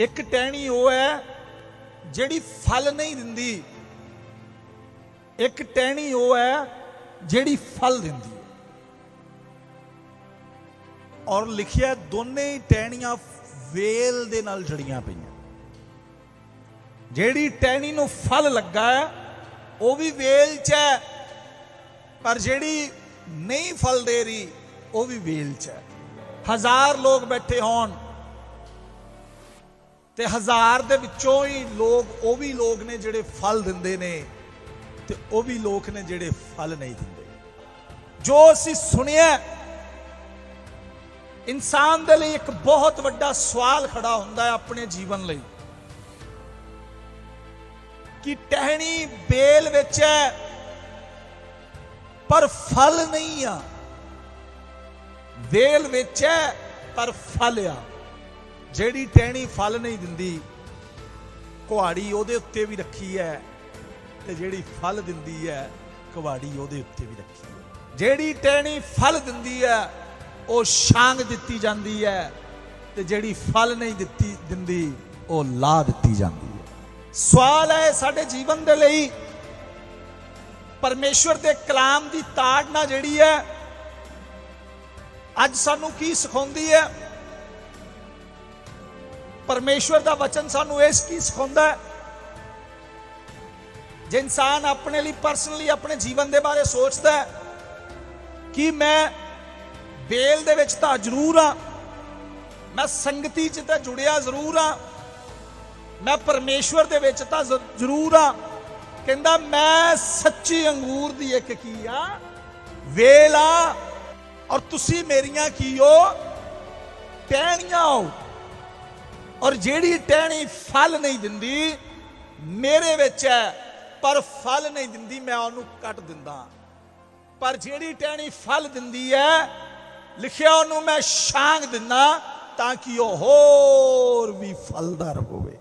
ਇੱਕ ਟਹਿਣੀ ਉਹ ਹੈ ਜਿਹੜੀ ਫਲ ਨਹੀਂ ਦਿੰਦੀ। ਇੱਕ ਟਹਿਣੀ ਉਹ ਹੈ ਜਿਹੜੀ ਫਲ ਦਿੰਦੀ। ਔਰ ਲਿਖਿਆ ਦੋਨੇ ਹੀ ਟਹਿਣੀਆਂ ਵੇਲ ਦੇ ਨਾਲ ਜੜੀਆਂ ਪਈਆਂ। ਜਿਹੜੀ ਟਹਿਣੀ ਨੂੰ ਫਲ ਲੱਗਾ ਹੈ, ਉਹ ਵੀ ਵੇਲ 'ਚ ਹੈ, ਪਰ ਜਿਹੜੀ ਨਹੀਂ ਫਲ ਦੇ ਰਹੀ, ਉਹ ਵੀ ਵੇਲ 'ਚ ਹੈ। ਹਜ਼ਾਰ ਲੋਕ ਬੈਠੇ ਹੋਣ ਤੇ ਹਜ਼ਾਰ ਦੇ ਵਿੱਚੋਂ ਹੀ ਲੋਕ, ਉਹ ਵੀ ਲੋਕ ਨੇ ਜਿਹੜੇ ਫਲ ਦਿੰਦੇ ਨੇ ਤੇ ਉਹ ਵੀ ਲੋਕ ਨੇ ਜਿਹੜੇ ਫਲ ਨਹੀਂ ਦਿੰਦੇ। ਜੋ ਅਸੀਂ ਸੁਣਿਆ, ਇਨਸਾਨ ਦੇ ਲਈ ਇੱਕ ਬਹੁਤ ਵੱਡਾ ਸਵਾਲ ਖੜਾ ਹੁੰਦਾ ਹੈ ਆਪਣੇ ਜੀਵਨ ਲਈ। ਕਿ ਟਹਿਣੀ ਬੇਲ ਵਿੱਚ ਹੈ, ਪਰ ਫਲ ਨਹੀਂ ਆ। ਵੇਲ ਵਿੱਚ ਹੈ, ਪਰ ਫਲ ਆ। ਜਿਹੜੀ ਟਹਿਣੀ ਫਲ ਨਹੀਂ ਦਿੰਦੀ, ਕੁਹਾੜੀ ਉਹਦੇ ਉੱਤੇ ਵੀ ਰੱਖੀ ਹੈ ਤੇ ਜਿਹੜੀ ਫਲ ਦਿੰਦੀ ਹੈ, ਕੁਹਾੜੀ ਉਹਦੇ ਉੱਤੇ ਵੀ ਰੱਖੀ ਹੈ। ਜਿਹੜੀ ਟਹਿਣੀ ਫਲ ਦਿੰਦੀ ਹੈ, ਉਹ ਛਾਂਗ ਦਿੱਤੀ ਜਾਂਦੀ ਹੈ ਤੇ ਜਿਹੜੀ ਫਲ ਨਹੀਂ ਦਿੱਤੀ, ਦਿੰਦੀ, ਉਹ ਲਾ ਦਿੱਤੀ ਜਾਂਦੀ ਹੈ। ਸਵਾਲ ਹੈ ਸਾਡੇ ਜੀਵਨ ਦੇ ਲਈ, ਪਰਮੇਸ਼ਵਰ ਦੇ ਕਲਾਮ ਦੀ ਤਾੜਨਾ ਜਿਹੜੀ ਹੈ, ਅੱਜ ਸਾਨੂੰ ਕੀ ਸਿਖਾਉਂਦੀ ਹੈ? ਪਰਮੇਸ਼ਵਰ ਦਾ ਵਚਨ ਸਾਨੂੰ ਇਸ ਕੀ ਸਿਖਾਉਂਦਾ ਹੈ? ਜੇ ਇਨਸਾਨ ਆਪਣੇ ਲਈ ਪਰਸਨਲੀ ਆਪਣੇ ਜੀਵਨ ਦੇ ਬਾਰੇ ਸੋਚਦਾ ਹੈ ਕਿ ਮੈਂ ਬੇਲ ਦੇ ਵਿੱਚ ਤਾਂ ਜ਼ਰੂਰ ਆ ਮੈਂ ਸੰਗਤੀ 'ਚ ਤਾਂ ਜੁੜਿਆ ਜ਼ਰੂਰ ਆ ਮੈਂ ਪਰਮੇਸ਼ਵਰ ਦੇ ਵਿੱਚ ਤਾਂ ਜ਼ਰੂਰ ਆ ਕਹਿੰਦਾ ਮੈਂ ਸੱਚੀ ਅੰਗੂਰ ਦੀ ਇੱਕ ਕੀ ਆ? ਵੇਲ ਆ, ਔਰ ਤੁਸੀਂ ਮੇਰੀਆਂ ਕੀ ਹੋ? ਟਹਿਣੀਆਂ ਹੋ। ਔਰ ਜਿਹੜੀ ਟਹਿਣੀ ਫਲ ਨਹੀਂ ਦਿੰਦੀ, ਮੇਰੇ ਵਿੱਚ ਹੈ, ਪਰ ਫਲ ਨਹੀਂ ਦਿੰਦੀ, ਮੈਂ ਉਹਨੂੰ ਕੱਟ ਦਿੰਦਾ। ਪਰ ਜਿਹੜੀ ਟਹਿਣੀ ਫਲ ਦਿੰਦੀ ਹੈ, ਲਿਖਿਆ ਉਹਨੂੰ ਮੈਂ ਛਾਂਗ ਦਿੰਦਾ ਤਾਂ ਕਿ ਉਹ ਹੋਰ ਵੀ ਫਲਦਾਰ ਹੋਵੇ।